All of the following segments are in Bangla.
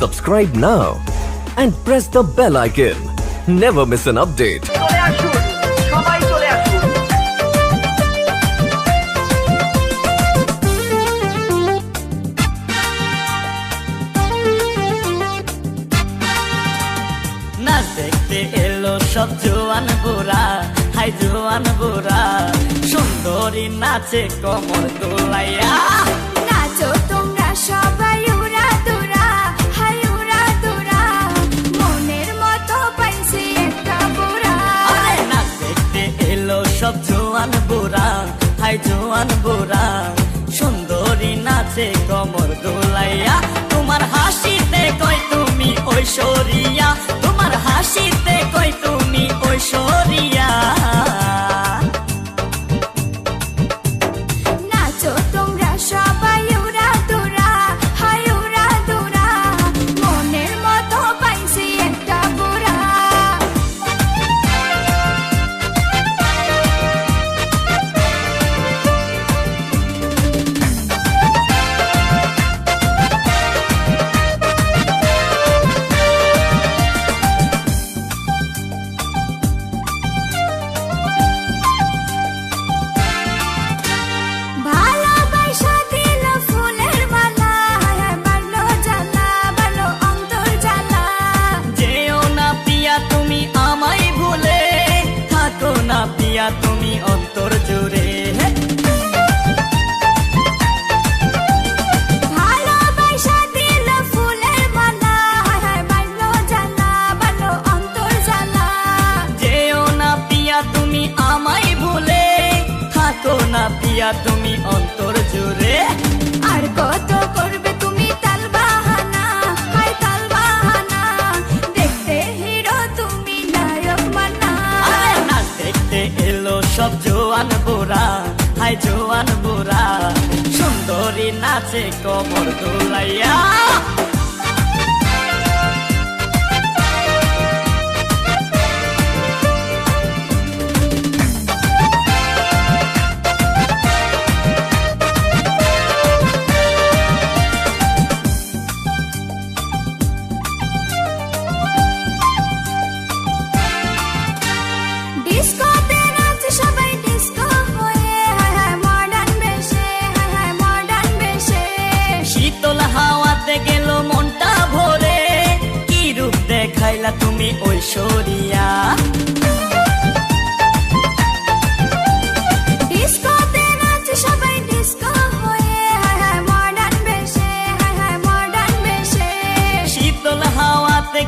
Subscribe now and press the bell icon. Never miss an update. নাচ দেখতে এলো সব জোয়ান বুড়া হাই জোয়ান বুড়া সুন্দরী নাচে কমর দোলাইয়া বুড়া হাই জোয়ান বুড়া সুন্দরী নাচে কমর দোলাইয়া। তোমার হাসিতে কই না পিয়া তুমি অন্তর জুড়ে। আর কত করবে তুমি তাল বাহানা? তাল বাহানা। দেখতে হিরো তুমি নায়ক মানা। আরে নাচ দেখতে এলো সব জোয়ান বুড়া। হাই জোয়ান বুড়া সুন্দরী নাচে কমর দোলাইয়া। বেশে তুমি ঐশ্বরিয়া।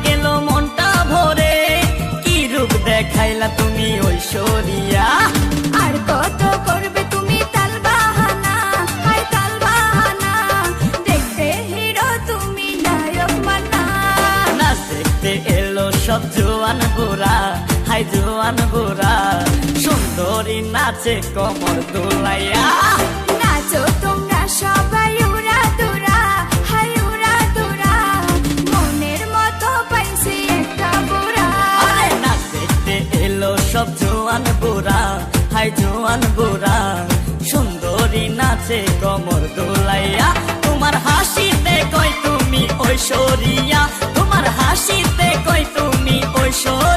গেল মনটা ভরে কি রূপ দেখাইলা তুমি ঐশ্বরিয়া? সব জোয়ান বুড়া হাই জোয়ান বুড়া সুন্দরী নাচে কমর দোলাইয়া। নাচো তোমরা সবাই উড়া দুরা হাই উড়া দুরা মনের মতো পাইছি একটা বুড়া আরে নাচ দেখতে এলো সব জোয়ান বুড়া হাই জোয়ান বুড়া সুন্দরী নাচে কমর দোলাইয়া। তোমার হাসিতে কই তুমি ঐশ্বরিয়া হাসিতে কই তুমি ওই সব